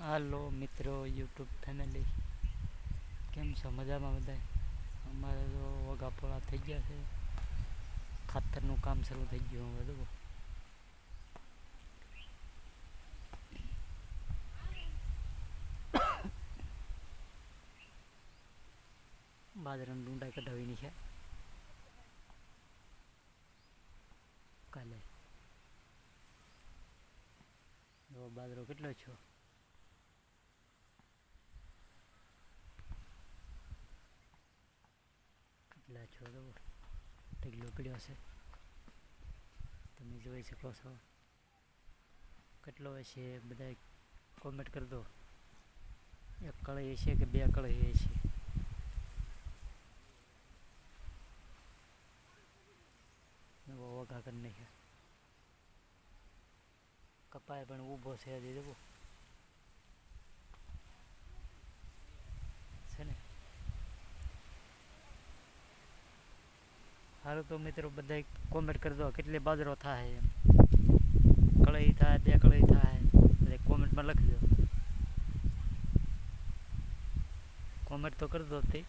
હાલો મિત્રો, YouTube family કેમ છો? મજામાં બધા અમારે તો વગાપોળા થઈ ગયા છે. ખાતરનું કામ શરૂ થઈ ગયું હવે બધું બાજરાનું ડુંડાઈ કઢાવીની છે. કાલે. બાજરો કેટલો છો? કેટલા છોડો ઢગલો પડ્યો છે તમે જોઈ શકો છો કેટલો હશે બધા કોમેન્ટ કરી દો એક કળી હશે કે બે કળી હશે વઘા કરી નાખ્યા કપાય પણ ઊભો છે દેવો છે ને સારું તો મિત્રો બધા કોમેન્ટ કરી દો, કેટલી બાજરો થાય એમ. કળી થાય, બે કળી થાય બધા કોમેન્ટમાં લખી દો. કોમેન્ટ તો કરી દો તે.